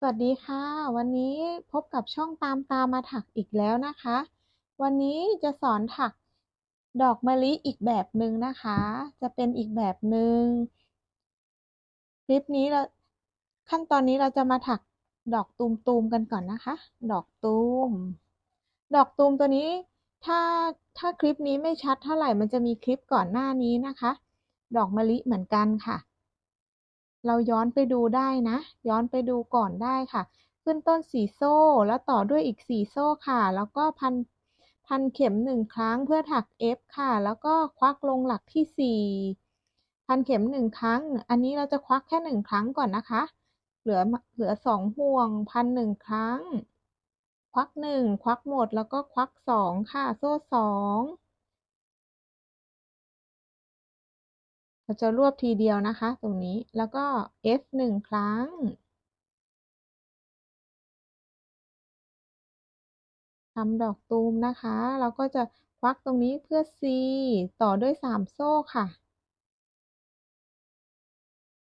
สวัสดีค่ะ วันนี้พบกับช่องตามตามมาถักอีกแล้วนะคะ วันนี้จะสอนถักดอกมะลิอีกแบบหนึ่งนะคะ จะเป็นอีกแบบหนึ่งคลิปนี้เราขั้นตอนนี้เราจะมาถักดอกตูมๆกันก่อนนะคะ ดอกตูม ดอกตูมตัวนี้ถ้าถ้าคลิปนี้ไม่ชัดเท่าไหร่มันจะมีคลิปก่อนหน้านี้นะคะ ดอกมะลิเหมือนกันค่ะ เราย้อนไปดูได้นะ ย้อนไปดูก่อนได้ค่ะ ขึ้นต้นสีโซ่ แล้วต่อด้วยอีกสีโซ่ค่ะ แล้วก็พันพันเข็มหนึ่งครั้งเพื่อถัก F ค่ะ แล้วก็ควักลงหลักที่สี่พันเข็มหนึ่งครั้ง อันนี้เราจะควักแค่หนึ่งครั้งก่อนนะคะ เหลือเหลือสองห่วงพันหนึ่งครั้ง ควักหนึ่งควักหมดแล้วก็ควักสองค่ะ โซ่สอง เราจะรวบทีเดียวนะคะ ตรงนี้แล้วก็ F หนึ่งครั้งทำดอกตูมนะคะ เราก็จะควักตรงนี้เพื่อ C ต่อด้วยสามโซ่ค่ะ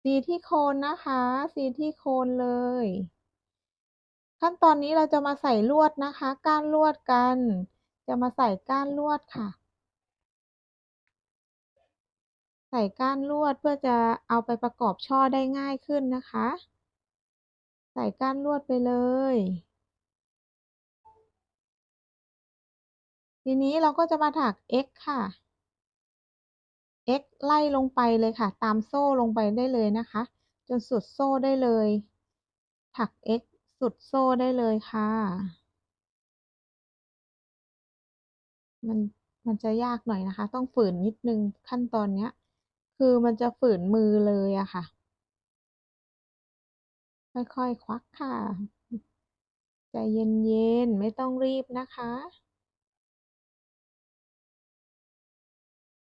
C ที่โคนนะคะ C ที่โคนเลย ขั้นตอนนี้เราจะมาใส่ลวดนะคะ ก้านลวดกัน จะมาใส่ก้านลวดค่ะ ใส่ก้านลวดเพื่อจะเอาไปประกอบช่อได้ง่ายขึ้นนะคะ ใส่ก้านลวดไปเลย ทีนี้เราก็จะมาถัก x ค่ะ x ไล่ลงไปเลยค่ะ ตามโซ่ลงไปได้เลยนะคะ จนสุดโซ่ได้เลย ถัก x สุดโซ่ได้เลยค่ะ มันมันจะยากหน่อยนะคะ ต้องฝืนนิดนึงขั้นตอนเนี้ย คือมันจะฝืนมือเลยอะค่ะ ค่อยๆ ควักค่ะ ใจเย็นๆ ไม่ต้องรีบนะคะ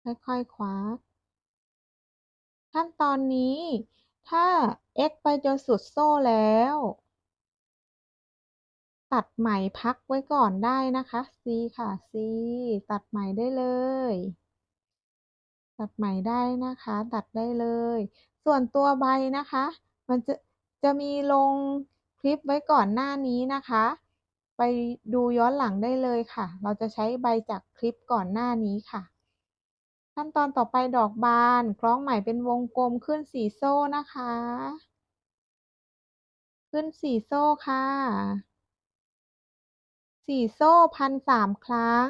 ค่อยๆ ควัก ขั้นตอนนี้ถ้า x ไปจนสุดโซ่แล้ว ตัดไหมพักไว้ก่อนได้นะคะ C ค่ะ C ตัดไหมได้เลย ตัดไหม่ได้นะคะ ตัดได้เลย ส่วนตัวใบนะคะ มันจะจะมีลงคลิปไว้ก่อนหน้านี้นะคะ ไปดูย้อนหลังได้เลยค่ะ เราจะใช้ใบจากคลิปก่อนหน้านี้ค่ะ ขั้นตอนต่อไปดอกบานคล้องไหมเป็นวงกลมขึ้นสีโซ่นะคะ ขึ้นสีโซ่ค่ะ สี่โซ่พันสามครั้ง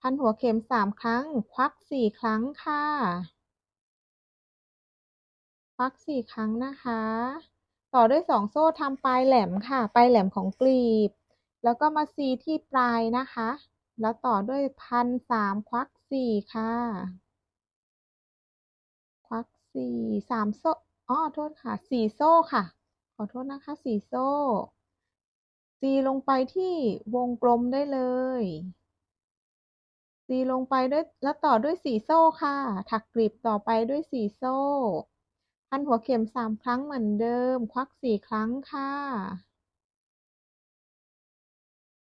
พันหัวเข็มสามครั้ง ควักสี่ครั้งค่ะ ควักสี่ครั้งนะคะ ต่อด้วยสองโซ่ทำปลายแหลมค่ะ ปลายแหลมของกลีบ แล้วก็มาซีที่ปลายนะคะ แล้วต่อด้วยพันสามควักสี่ค่ะ ควักสี่สามโซ่อ๋อโทษค่ะสี่โซ่ค่ะ ขอโทษนะคะสี่โซ่ซีลงไปที่วงกลมได้เลย ซีลงไปด้วยแล้วต่อด้วยสีโซ่ค่ะ ถักกลีบต่อไปด้วยสีโซ่ พันหัวเข็มสามครั้งเหมือนเดิม ควักสี่ครั้งค่ะ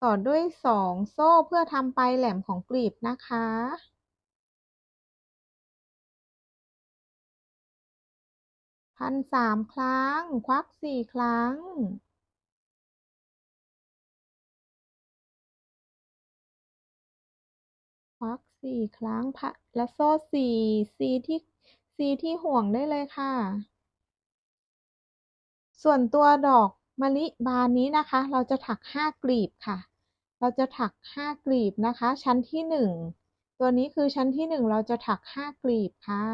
ต่อด้วยสองโซ่เพื่อทำปลายแหลมของกลีบนะคะ พันสามครั้ง ควักสี่ครั้ง ควักสี่ครั้งพะและโซ่สี่ซีที่ซีที่ห่วงได้เลยค่ะ ส่วนตัวดอกมะลิบานนี้นะคะ เราจะถักห้ากลีบค่ะ เราจะถักห้ากลีบนะคะ ชั้นที่หนึ่งตัวนี้คือชั้นที่หนึ่งเราจะถักห้ากลีบค่ะ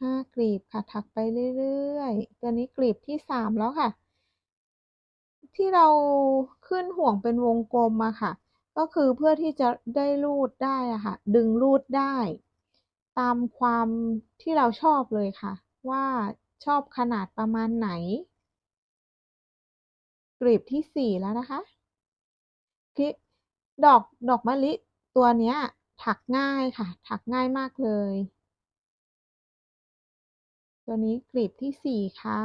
ห้ากลีบค่ะ ถักไปเรื่อยๆ ตัวนี้กลีบที่สามแล้วค่ะ ที่เราขึ้นห่วงเป็นวงกลมมาค่ะ ก็คือเพื่อที่จะได้รูดได้อะค่ะ ดึงรูดได้ ตามความที่เราชอบเลยค่ะ ว่าชอบขนาดประมาณไหน กลีบที่สี่แล้วนะคะคลิดอกดอกมะลิตัวเนี้ย ถักง่ายค่ะ ถักง่ายมากเลย ตัวนี้กลีบที่สี่ค่ะ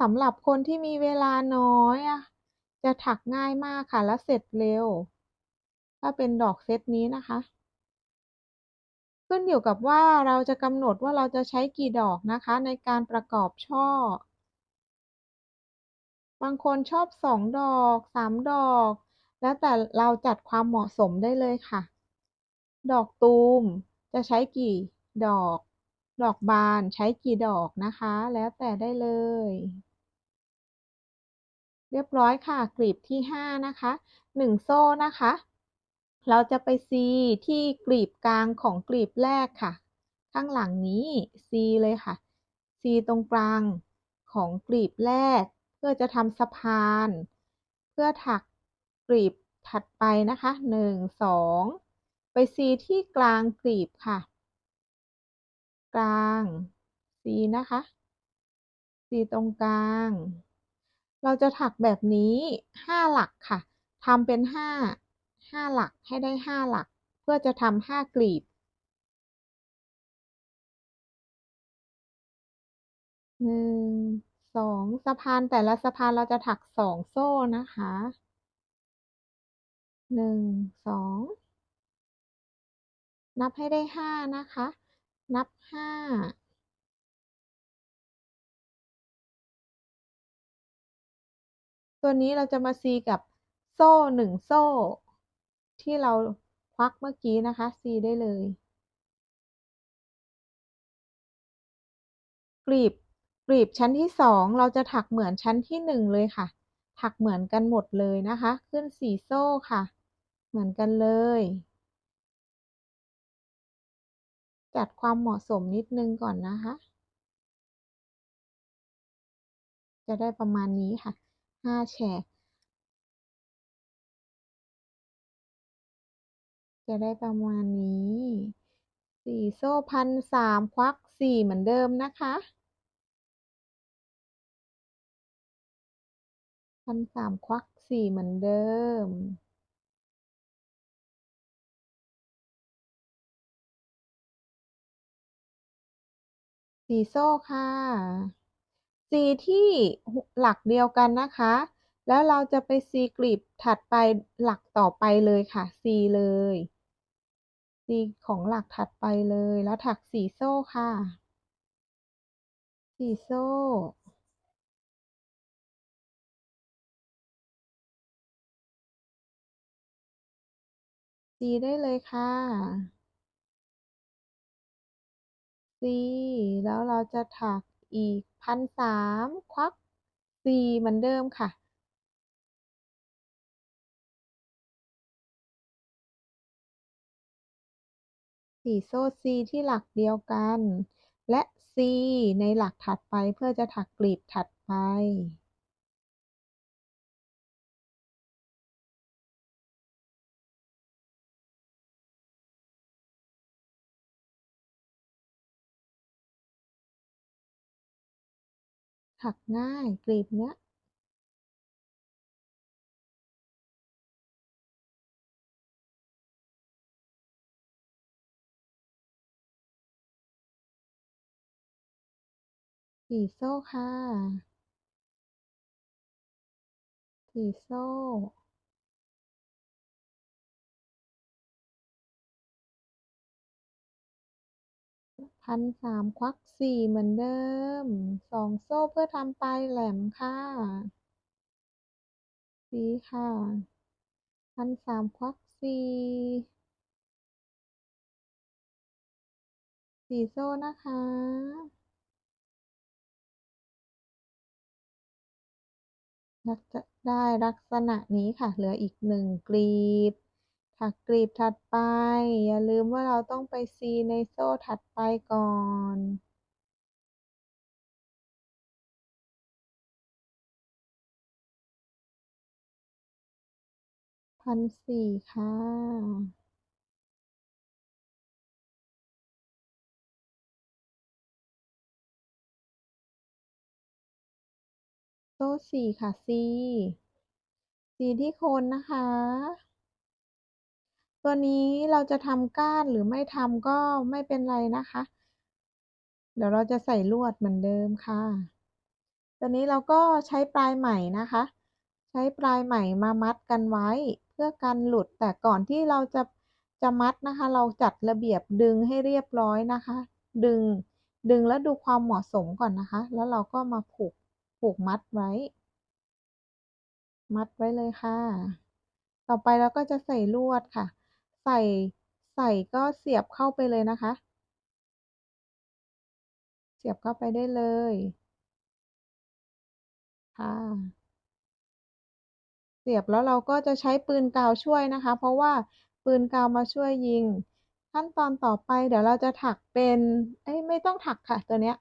สำหรับคนที่มีเวลาน้อยอะจะถักง่ายมากค่ะ และเสร็จเร็ว ถ้าเป็นดอกเซตนี้นะคะ ขึ้นอยู่กับว่าเราจะกำหนดว่าเราจะใช้กี่ดอกนะคะ ในการประกอบช่อ บางคนชอบสองดอกสามดอก แล้วแต่เราจัดความเหมาะสมได้เลยค่ะ ดอกตูมจะใช้กี่ ดอก ดอกบานใช้กี่ดอกนะคะ แล้วแต่ได้เลย เรียบร้อยค่ะกลีบที่ห้านะคะหนึ่งโซ่นะคะ เราจะไปซีที่กลีบกลางของกลีบแรกค่ะ ข้างหลังนี้ซีเลยค่ะซีตรงกลางของกลีบแรก เพื่อจะทำสะพาน เพื่อถักกลีบถัดไปนะคะหนึ่งสองไปซีที่กลางกลีบค่ะ กลางซีนะคะซีตรงกลาง เราจะถักแบบนี้ห้าหลักค่ะทำเป็นห้าห้าหลักให้ได้ห้าหลัก เพื่อจะทำห้ากลีบหนึ่งสองสะพานแต่ละสะพานเราจะถักสองโซ่นะคะหนึ่งสองนับให้ได้ห้านะคะ นับห้าตัวนี้เราจะมาซีกับโซ่หนึ่งโซ่ ที่เราควักเมื่อกี้นะคะซีได้เลย กลีบกลีบชั้นที่สองเราจะถักเหมือนชั้นที่หนึ่งเลยค่ะ ถักเหมือนกันหมดเลยนะคะ ขึ้นสี่โซ่ค่ะ เหมือนกันเลย จัดความเหมาะสมนิดนึงก่อนนะคะ จะได้ประมาณนี้ค่ะห้าแฉก จะได้ประมาณนี้สีโซ่พันสามควักสี่เหมือนเดิมนะคะพันสามควักสี่เหมือนเดิม สี่โซ่ค่ะซีที่หลักเดียวกันนะคะ แล้วเราจะไปซีกลีบถัดไปหลักต่อไปเลยค่ะซีเลยซีของหลักถัดไปเลย แล้วถักสี่โซ่ค่ะ สี่โซ่ซีได้เลยค่ะ ซีแล้วเราจะถักอีกพันสามควักซีเหมือนเดิมค่ะ สี่โซ่ซีที่หลักเดียวกัน และซีในหลักถัดไปเพื่อจะถักกลีบถัดไป ถักง่ายกลีบเนี้ยสี่โซ่ค่ะสี่โซ่ พันสามควักสี่เหมือนเดิมสองโซ่เพื่อทำปลายแหลมค่ะสีค่ะพันสามควักสี่สี่โซ่นะคะจะได้ลักษณะนี้ค่ะ เหลืออีกหนึ่งกลีบ ถักกลีบถัดไป อย่าลืมว่าเราต้องไปซีในโซ่ถัดไปก่อน พันสี่ค่ะโซ่สี่ค่ะซีซีที่โคนนะคะ ตัวนี้เราจะทำก้านหรือไม่ทำก็ไม่เป็นไรนะคะ เดี๋ยวเราจะใส่ลวดเหมือนเดิมค่ะ ตัวนี้เราก็ใช้ปลายไหมนะคะ ใช้ปลายไหมมามัดกันไว้ เพื่อกันหลุดแต่ก่อนที่เราจะจะมัดนะคะ เราจัดระเบียบดึงให้เรียบร้อยนะคะ ดึงดึงแล้วดูความเหมาะสมก่อนนะคะ แล้วเราก็มาผูกผูกมัดไว้ มัดไว้เลยค่ะ ต่อไปเราก็จะใส่ลวดค่ะ ใส่ใส่ก็เสียบเข้าไปเลยนะคะ เสียบเข้าไปได้เลยค่ะเสียบแล้วเราก็จะใช้ปืนกาวช่วยนะคะ เพราะว่าปืนกาวมาช่วยยิง ขั้นตอนต่อไปเดี๋ยวเราจะถักเป็นเอ้ยไม่ต้องถักค่ะ ตัวเนี้ย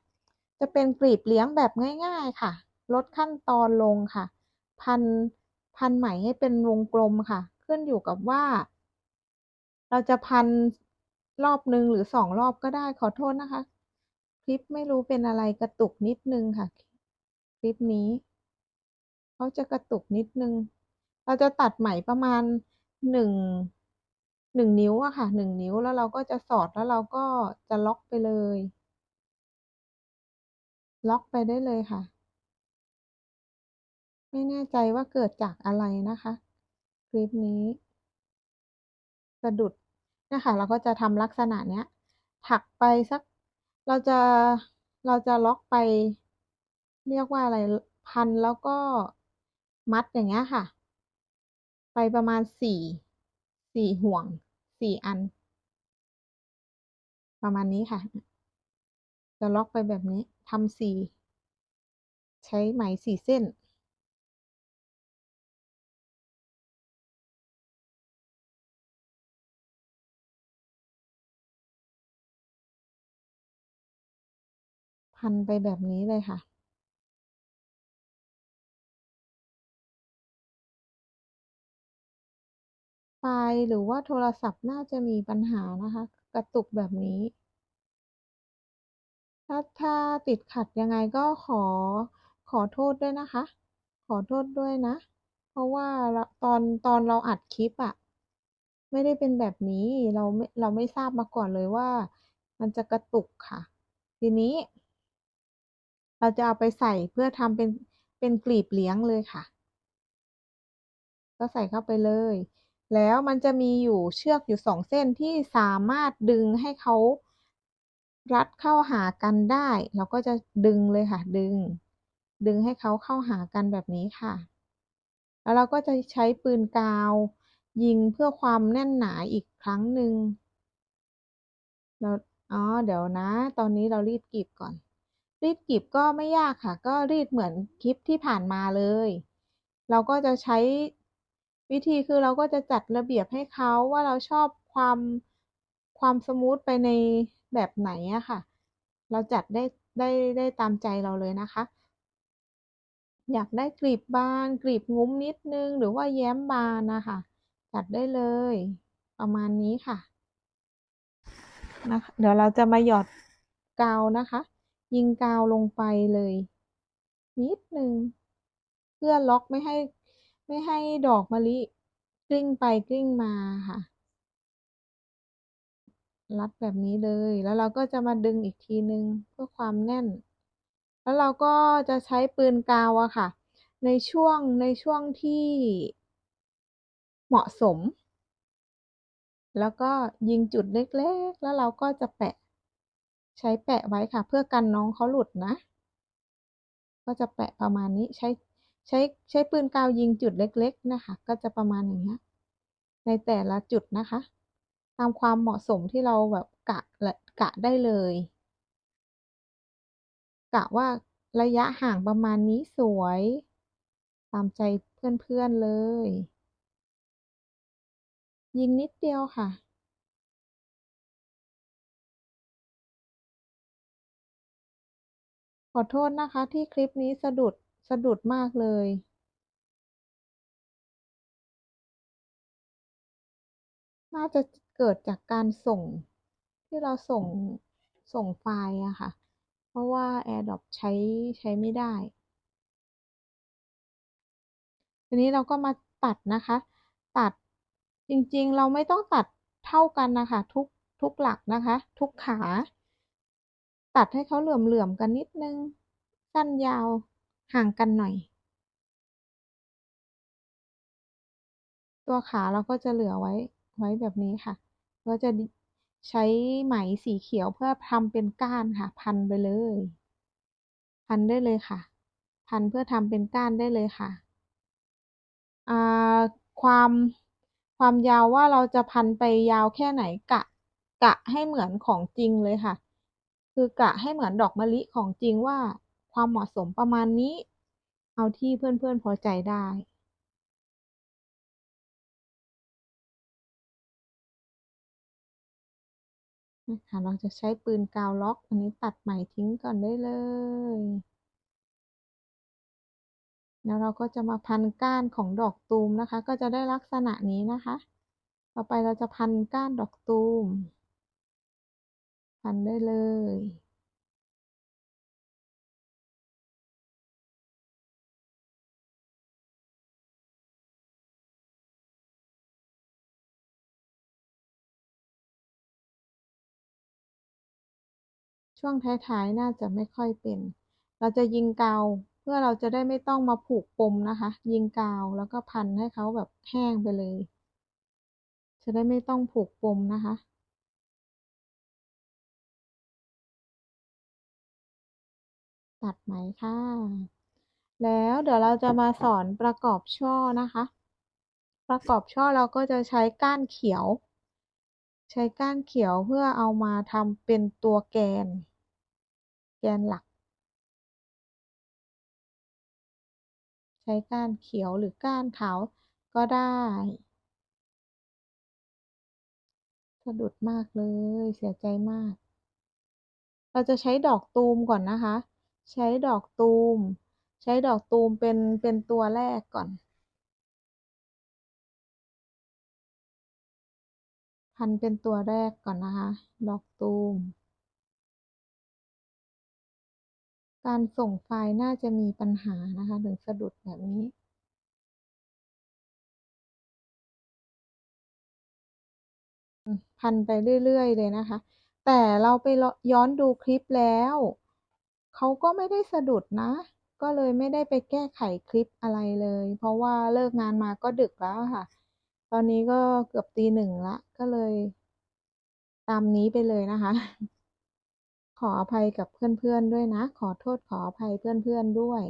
จะเป็นกลีบเลี้ยงแบบง่าย ๆค่ะ ลดขั้นตอนลงค่ะ พันพันไหมให้เป็นวงกลมค่ะ ขึ้นอยู่กับว่า เราจะพันรอบหนึ่งหรือสองรอบก็ได้ขอโทษนะคะ คลิปไม่รู้เป็นอะไรกระตุกนิดนึงค่ะ คลิปนี้เขาจะกระตุกนิดนึง เราจะตัดไหมประมาณหนึ่งหนึ่งนิ้วอะค่ะหนึ่งนิ้วแล้วเราก็จะสอดแล้วเราก็จะล็อกไปเลย ล็อกไปได้เลยค่ะ ไม่แน่ใจว่าเกิดจากอะไรนะคะ คลิปนี้ สะดุด นี่ค่ะเราก็จะทำลักษณะเนี้ย ถักไปสัก เราจะเราจะล็อกไป เรียกว่าอะไรพันแล้วก็มัดอย่างเงี้ยค่ะ ไปประมาณสี่สี่ห่วงสี่อัน ประมาณนี้ค่ะ จะล็อกไปแบบนี้ทำสี่ใช้ไหมสี่เส้น พันไปแบบนี้เลยค่ะ ไฟล์หรือว่าโทรศัพท์น่าจะมีปัญหานะคะ กระตุกแบบนี้ ถ้าถ้าติดขัดยังไงก็ขอขอโทษด้วยนะคะ ขอโทษด้วยนะ เพราะว่าเราตอนตอนเราอัดคลิปอะไม่ได้เป็นแบบนี้เราไม่เราไม่ทราบมาก่อนเลยว่า มันจะกระตุกค่ะ ทีนี้ เราจะเอาไปใส่เพื่อทำเป็นเป็นกลีบเลี้ยงเลยค่ะ ก็ใส่เข้าไปเลย แล้วมันจะมีอยู่เชือกอยู่สองเส้นที่สามารถดึงให้เขารัดเข้าหากันได้ เราก็จะดึงเลยค่ะ ดึง ดึงให้เขาเข้าหากันแบบนี้ค่ะ แล้วเราก็จะใช้ปืนกาว ยิงเพื่อความแน่นหนาอีกครั้งหนึ่งเราอ๋อ เดี๋ยวนะ ตอนนี้เรารีดกลีบก่อน รีดกลีบก็ไม่ยากค่ะ ก็รีดเหมือนคลิปที่ผ่านมาเลย เราก็จะใช้วิธีคือเราก็จะจัดระเบียบให้เขาว่าเราชอบความความสมูทไปในแบบไหนอะค่ะ เราจัดได้ได้ได้ตามใจเราเลยนะคะ อยากได้กลีบบานกลีบงุ้มนิดนึง หรือว่าแย้มบานนะคะจัดได้เลย ประมาณนี้ค่ะนะคะเดี๋ยวเราจะมาหยอดกาวนะคะ ยิงกาวลงไปเลย นิดนึง เพื่อล็อกไม่ให้ไม่ให้ดอกมะลิกลิ้งไปกลิ้งมาค่ะ รัดแบบนี้เลย แล้วเราก็จะมาดึงอีกทีหนึ่งเพื่อความแน่น แล้วเราก็จะใช้ปืนกาวอะค่ะ ในช่วงในช่วงที่เหมาะสม แล้วก็ยิงจุดเล็กๆ แล้วเราก็จะแปะ ใช้แปะไว้ค่ะ เพื่อกันน้องเขาหลุดนะ ก็จะแปะประมาณนี้ใช้ใช้ใช้ปืนกาวยิงจุดเล็ก ๆ นะคะ ก็จะประมาณอย่างเงี้ยในแต่ละจุดนะคะ ตามความเหมาะสมที่เราแบบกะละกะได้เลย กะว่าระยะห่างประมาณนี้สวย ตามใจเพื่อนๆเลย ยิงนิดเดียวค่ะ ขอโทษนะคะที่คลิปนี้สะดุด สะดุดมากเลยน่าจะเกิดจากการส่งที่เราส่งส่งไฟล์อะค่ะ เพราะว่า AirDrop ใช้ใช้ไม่ได้ ทีนี้เราก็มาตัดนะคะ ตัดจริงๆ เราไม่ต้องตัดเท่ากันนะคะ ทุกทุกหลักนะคะ ทุกขา ตัดให้เขาเหลื่อมๆกันนิดนึง สั้นยาวห่างกันหน่อย ตัวขาเราก็จะเหลือไว้ไว้แบบนี้ค่ะ ก็จะใช้ไหมสีเขียวเพื่อทำเป็นก้านค่ะ พันไปเลย พันได้เลยค่ะ พันเพื่อทำเป็นก้านได้เลยค่ะความความยาวว่าเราจะพันไปยาวแค่ไหนกะ กะให้เหมือนของจริงเลยค่ะ คือกะให้เหมือนดอกมะลิของจริงว่าความเหมาะสมประมาณนี้ เอาที่เพื่อนๆพอใจได้นะคะเราจะใช้ปืนกาวล็อก อันนี้ตัดไหมทิ้งก่อนได้เลย แล้วเราก็จะมาพันก้านของดอกตูมนะคะ ก็จะได้ลักษณะนี้นะคะ ต่อไปเราจะพันก้านดอกตูม พันได้เลยช่วงท้ายๆ น่าจะไม่ค่อยเป็น เราจะยิงกาว เพื่อเราจะได้ไม่ต้องมาผูกปมนะคะ ยิงกาวแล้วก็พันให้เขาแบบแห้งไปเลย จะได้ไม่ต้องผูกปมนะคะ ตัดไหมค่ะ แล้วเดี๋ยวเราจะมาสอนประกอบช่อนะคะ ประกอบช่อเราก็จะใช้ก้านเขียว ใช้ก้านเขียวเพื่อเอามาทำเป็นตัวแกน แกนหลัก ใช้ก้านเขียวหรือก้านขาวก็ได้สะดุดมากเลยเสียใจมาก เราจะใช้ดอกตูมก่อนนะคะ ใช้ดอกตูม ใช้ดอกตูมเป็นเป็นตัวแรกก่อน พันเป็นตัวแรกก่อนนะคะ ดอกตูม การส่งไฟล์น่าจะมีปัญหานะคะ ถึงสะดุดแบบนี้พันไปเรื่อย ๆ เลยนะคะ แต่เราไปย้อนดูคลิปแล้ว เขาก็ไม่ได้สะดุดนะ ก็เลยไม่ได้ไปแก้ไขคลิปอะไรเลย เพราะว่าเลิกงานมาก็ดึกแล้วค่ะ ตอนนี้ก็เกือบตีหนึ่งละ ก็เลย ตามนี้ไปเลยนะคะ ขออภัยกับเพื่อนๆด้วยนะ ขอโทษขออภัยเพื่อนๆด้วย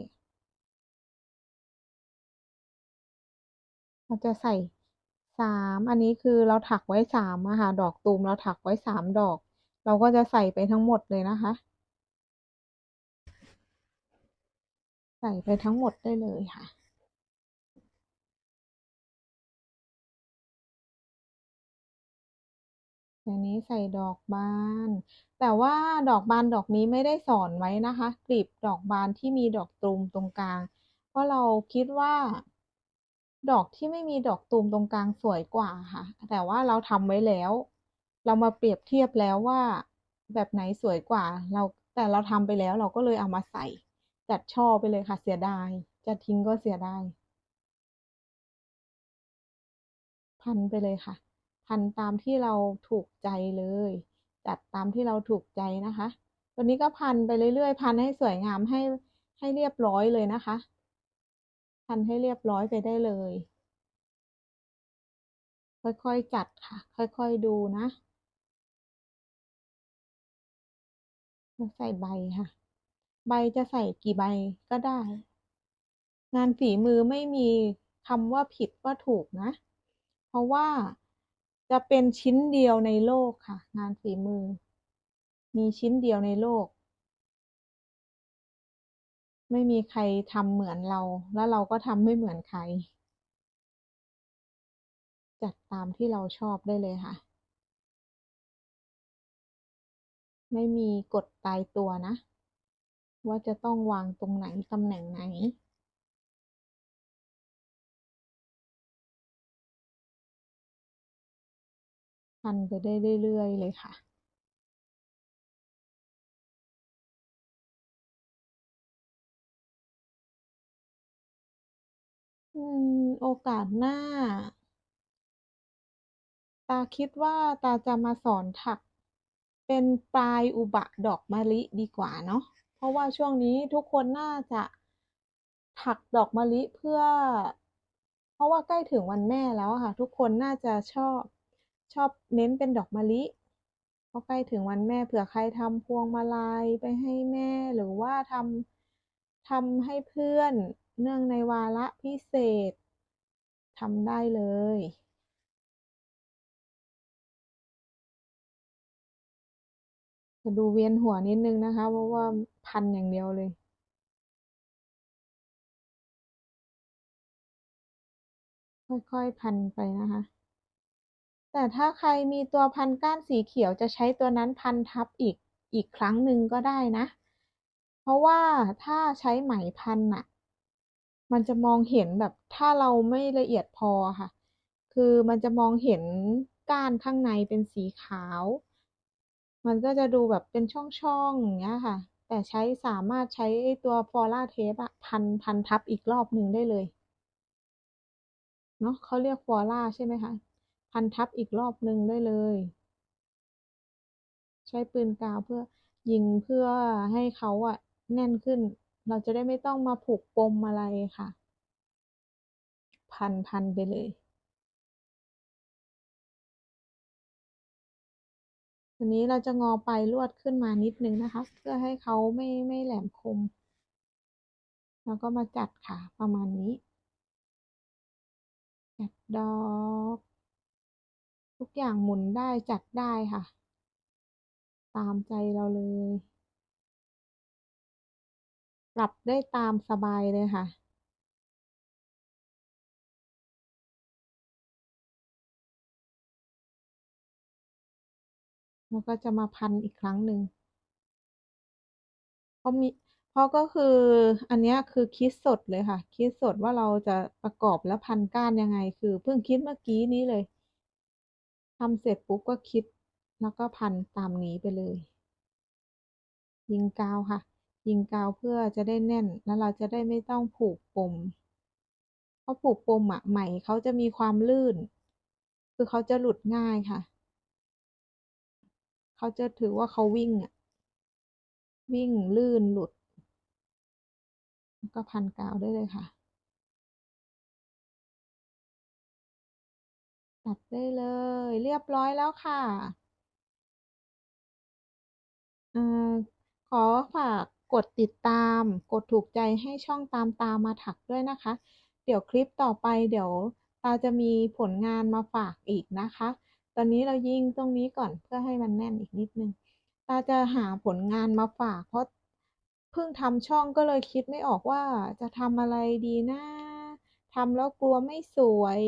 เราจะใส่สามอันนี้คือเราถักไว้สามอะค่ะ ดอกตูมเราถักไว้สามดอก เราก็จะใส่ไปทั้งหมดเลยนะคะ ใส่ไปทั้งหมดได้เลยค่ะอย่างนี้ใส่ดอกบาน แต่ว่าดอกบานดอกนี้ไม่ได้สอนไว้นะคะกลีบดอกบานที่มีดอกตูมตรงกลาง เพราะเราคิดว่า ดอกที่ไม่มีดอกตูมตรงกลางสวยกว่าค่ะ แต่ว่าเราทำไว้แล้ว เรามาเปรียบเทียบแล้วว่า แบบไหนสวยกว่า เราแต่เราทำไปแล้วเราก็เลยเอามาใส่ จัดช่อไปเลยค่ะ เสียดาย จะทิ้งก็เสียดาย พันไปเลยค่ะ พันตามที่เราถูกใจเลย จัดตามที่เราถูกใจนะคะ ตัวนี้ก็พันไปเรื่อยๆ พันให้สวยงามให้ให้เรียบร้อยเลยนะคะ พันให้เรียบร้อยไปได้เลย ค่อยๆจัดค่ะ ค่อยๆดูนะใส่ใบค่ะ ใบจะใส่กี่ใบก็ได้ งานฝีมือไม่มีคำว่าผิดว่าถูกนะ เพราะว่าจะเป็นชิ้นเดียวในโลกค่ะ งานฝีมือ มีชิ้นเดียวในโลก ไม่มีใครทำเหมือนเรา แล้วเราก็ทำไม่เหมือนใคร จัดตามที่เราชอบได้เลยค่ะ ไม่มีกฎตายตัวนะ ว่าจะต้องวางตรงไหนตำแหน่งไหนพันไปได้เรื่อยๆเลยค่ะอืมโอกาสหน้า ตาคิดว่าตาจะมาสอนถักเป็นปลายอุบะดอกมะลิดีกว่าเนาะ เพราะว่าช่วงนี้ทุกคนน่าจะถักดอกมะลิเพื่อ เพราะว่าใกล้ถึงวันแม่แล้วค่ะ ทุกคนน่าจะชอบชอบเน้นเป็นดอกมะลิเพราะใกล้ถึงวันแม่เผื่อใครทำพวงมาลัยไปให้แม่หรือว่าทำทำให้เพื่อนเนื่องในวาระพิเศษทำได้เลย จะดูเวียนหัวนิดนึงนะคะ เพราะว่าพันอย่างเดียวเลยค่อยๆพันไปนะคะ แต่ถ้าใครมีตัวพันก้านสีเขียวจะใช้ตัวนั้นพันทับอีกอีกครั้งหนึ่งก็ได้นะ เพราะว่าถ้าใช้ไหมพันน่ะ มันจะมองเห็นแบบถ้าเราไม่ละเอียดพอค่ะ คือมันจะมองเห็นก้านข้างในเป็นสีขาว มันก็จะดูแบบเป็นช่องๆอย่างเงี้ยค่ะ แต่ใช้สามารถใช้ตัวฟอร่าเทปอะพันพันทับอีกรอบหนึ่งได้เลยเนาะเขาเรียกฟอร่าใช่ไหมคะพันทับอีกรอบหนึ่งได้เลย ใช้ปืนกาวเพื่อยิงเพื่อให้เขาอะแน่นขึ้น เราจะได้ไม่ต้องมาผูกปมอะไรค่ะ พันพันไปเลย ทีนี้เราจะงอปลายลวดขึ้นมานิดนึงนะคะ เพื่อให้เขาไม่ไม่แหลมคม แล้วก็มาจัดค่ะประมาณนี้ จัดดอก ทุกอย่างหมุนได้จัดได้ค่ะ ตามใจเราเลย ปรับได้ตามสบายเลยค่ะ แล้วก็จะมาพันอีกครั้งหนึ่งเพราะมีเพราะก็คืออันนี้คือคิดสดเลยค่ะ คิดสดว่าเราจะประกอบและพันก้านยังไง คือเพิ่งคิดเมื่อกี้นี้เลยทำเสร็จปุ๊บก็คิดแล้วก็พันตามนี้ไปเลย ยิงกาวค่ะ ยิงกาวเพื่อจะได้แน่นแล้วเราจะได้ไม่ต้องผูกปมเพราะผูกปมอะไหมเขาจะมีความลื่น คือเขาจะหลุดง่ายค่ะ เขาจะถือว่าเขาวิ่งอะวิ่งลื่นหลุด ก็พันกาวได้เลยค่ะ ตัดได้เลย เรียบร้อยแล้วค่ะอ่าขอฝากกดติดตาม กดถูกใจให้ช่องตามตามมาถักด้วยนะคะ เดี๋ยวคลิปต่อไปเดี๋ยวตาจะมีผลงานมาฝากอีกนะคะ อนนี้เรายิงตรงนี้ก่อนเพื่อให้มันแน่นอีกนิดนึง ตาจะหาผลงานมาฝาก เพราะเพิ่งทำช่องก็เลยคิดไม่ออกว่าจะทำอะไรดีนะทำแล้วกลัวไม่สวย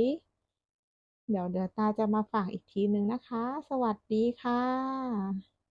เดี๋ยวเดี๋ยวตาจะมาฝากอีกทีนึงนะคะ สวัสดีค่ะ